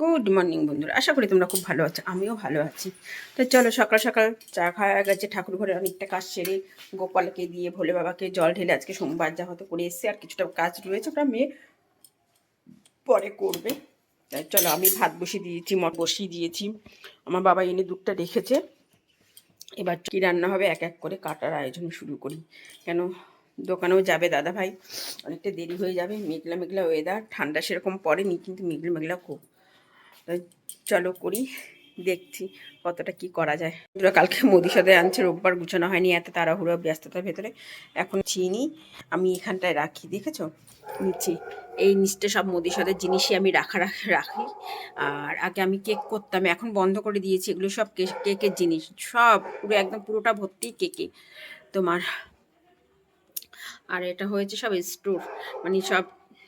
Good morning বন্ধুরা। আশা করি তোমরা খুব ভালো আছো, আমিও ভালো আছি। তো চলো, সকাল সকাল চা খাওয়া গেছে, ঠাকুর ঘরে অনেকটা কাজ সেরে গোপালকে দিয়ে ভোলে বাবাকে জল ঢেলে আজকে সোমবার যা হতো করে এসছে, আর কিছুটা কাজ রয়েছে, ওটা মেয়ে পরে করবে। তাই চলো, আমি ভাত বসিয়ে দিয়েছি মট বসিয়ে দিয়েছি। আমার বাবা এনে দুধটা রেখেছে। এবার কী রান্না হবে, এক এক করে কাটার আয়োজন শুরু করি। কেন, দোকানেও যাবে দাদা ভাই অনেকটা দেরি হয়ে যাবে, মেঘলা মেঘলা ওয়েদার ঠান্ডা সেরকম পড়েনি, কিন্তু মেঘলা মেঘলা খুব। চলো করি, দেখছি কতটা কি করা যায়। কালকে মোদি সাথে আনছে, রোববার গুছানো হয়নি, এত তাড়াহুড়ো, ব্যস্ততার ভেতরে। এখন চিনি, আমি এখানটায় রাখি, দেখেছ? নিচ্ছি। এই নিচটা সব মোদি সাথে জিনিসই আমি রাখা, রাখ- আর আগে আমি কেক করতাম, এখন বন্ধ করে দিয়েছি, এগুলো সব কেকের জিনিস। সব, পুরো একদম পুরোটা ভর্তি কেকে। তোমার, আর এটা হয়েছে সব স্টোর মানে সব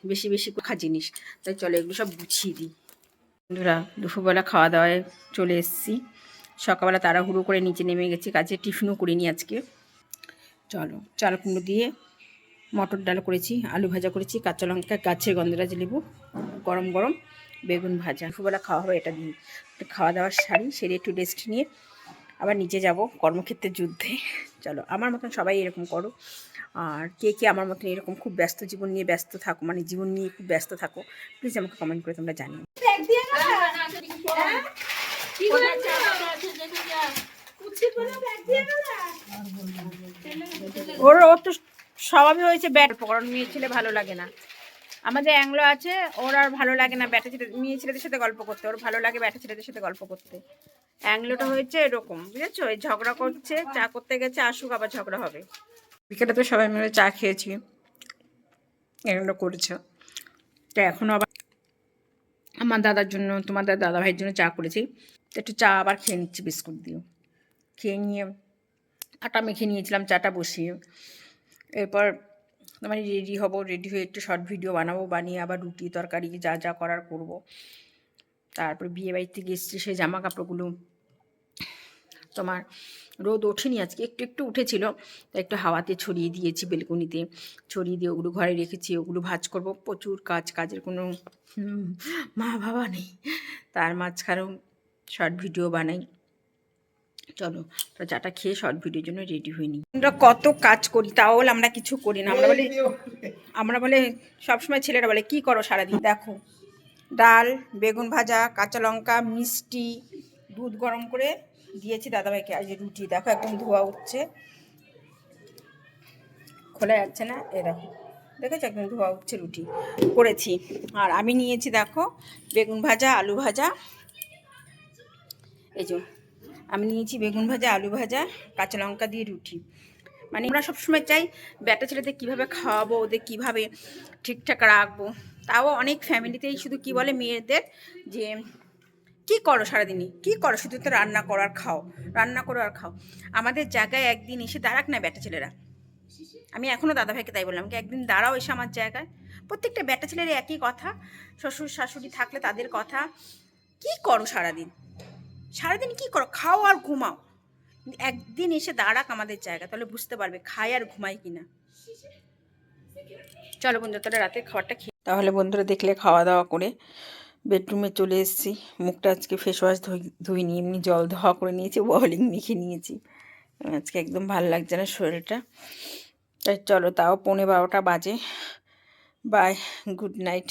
বেশি বেশি খা জিনিস। তাই চলো এগুলো সব গুছিয়ে দিই। বন্ধুরা, দুপুরবেলা খাওয়া দাওয়ায় চলে এসেছি। সকালবেলা তাড়াহুড়ো করে নিচে নেমে গেছি, কাজে টিফিনও করিনি আজকে। চলো চাল কুমড়ো দিয়ে মটর ডাল করেছি, আলু ভাজা করেছি, কাঁচা লঙ্কা, গাছের গন্ধরাজ লেবু, গরম গরম বেগুন ভাজা। দুপুরবেলা খাওয়া হবে এটা দিয়ে। খাওয়া দাওয়ার শাড়ি সেরে একটু রেস্ট নিয়ে আবার নিচে যাব কর্মক্ষেত্রের যুদ্ধে। চলো, আমার মতন সবাই এরকম করো। আর কে কে আমার মতন এরকম খুব ব্যস্ত জীবন নিয়ে ব্যস্ত থাকো মানে জীবন নিয়ে খুব ব্যস্ত থাকো প্লিজ আমাকে কমেন্ট করে তোমরা জানিও। ওর ওর তো স্বভাবই হয়েছে ব্যাট পড়ানো মেয়ে ছেলে ভালো লাগে না। আমাদের অ্যাংলো আছে, ওর আর ভালো লাগে না ব্যাটা ছেলে মেয়ে ছেলেদের সাথে গল্প করতে। ওর ভালো লাগে ব্যাটা ছেলেদের সাথে গল্প করতে। অ্যাংলোটা হয়েছে এরকম, বুঝেছ? এই ঝগড়া করছে, চা করতে গেছে, আসুক, আবার ঝগড়া হবে। বিকেলে তো সবাই মিলে চা খেয়েছি। এগুলো করেছে। তো এখনও আবার আমার দাদার জন্য তোমাদের দাদা ভাইয়ের জন্য চা করেছি। তো একটু চা আবার খেয়ে নিচ্ছি, বিস্কুট দিয়ে। খেয়ে নিয়ে আটা মেখে নিয়েছিলাম, চাটা বসিয়ে। এরপর মানে রেডি হব রেডি হয়ে একটু শর্ট ভিডিও বানাবো, বানিয়ে আবার রুটি, তরকারি যা যা করার করব। তারপর বিয়ে বাড়ি থেকে এসছি সেই জামা কাপড়গুলো তোমার রোদ ওঠেনি আজকে, একটু একটু উঠেছিল, তাই একটু হাওয়াতে ছড়িয়ে দিয়েছি বেলকনিতে। ছড়িয়ে দিয়ে ওগুলো ঘরে রেখেছি, ওগুলো ভাজ করব। প্রচুর কাজ, কাজের কোনো মা বাবা নেই। তার মাঝখানেও শর্ট ভিডিও বানাই। চলো তো চাটা খেয়ে শর্ট ভিডিওর জন্য রেডি হইনি আমরা কত কাজ করি তাও বলে আমরা কিছু করি না। আমরা বলি আমরা বলে সবসময় ছেলেরা বলে কি করো সারাদিন? দেখো ডাল বেগুন ভাজা কাঁচা লঙ্কা মিষ্টি দুধ গরম করে দিয়েছি দাদাভাইকে। আজ রুটি দেখো একদম ধোয়া উঠছে। খোলা যাচ্ছে না এ দেখো দেখেছ একদম ধোয়া উঠছে রুটি? করেছি। আর আমি নিয়েছি দেখো বেগুন ভাজা আলু ভাজা। এই যে আমি নিয়েছি বেগুন ভাজা, আলু ভাজা, কাঁচা লঙ্কা দিয়ে রুটি। মানে আমরা সবসময় চাই ব্যাটা ছেলেদের কীভাবে খাওয়াবো, ওদের কীভাবে ঠিকঠাক রাখব। তাও অনেক ফ্যামিলিতেই শুধু কি বলে মেয়েদের যে, কি করো সারাদিনই? কি করো? শুধু তো রান্না করো আর খাও, রান্না করো আর খাও। আমাদের জায়গায় একদিন এসে দাঁড়াক না ব্যাটা ছেলেরা। আমি এখনও দাদাভাইকে তাই বললাম কি একদিন দাঁড়াও এসে আমার জায়গায়। প্রত্যেকটা ব্যাটা ছেলের একই কথা, শ্বশুর শাশুড়ি থাকলে তাদের কথা, কি করো সারাদিন? সারাদিন কি করো? খাও আর ঘুমাও। একদিন এসে দাঁড়াক আমাদের জায়গা, তাহলে বুঝতে পারবে খায় আর ঘুমাই কিনা। চলো বন্ধুরা তাহলে রাতে খাবারটা খেয়ে তাহলে বন্ধুরা দেখলে খাওয়া দাওয়া করে বেডরুমে চলে এসেছি। মুখটা আজকে ফেস ওয়াশ ধুই, ধুইনি, এমনি জল ধোয়া করে নিয়েছি বলিং মেখে নিয়েছি। আজকে একদম ভালো লাগছে না শরীরটা। তাই চলো, তাও পৌনে বারোটা বাজে। Bye good night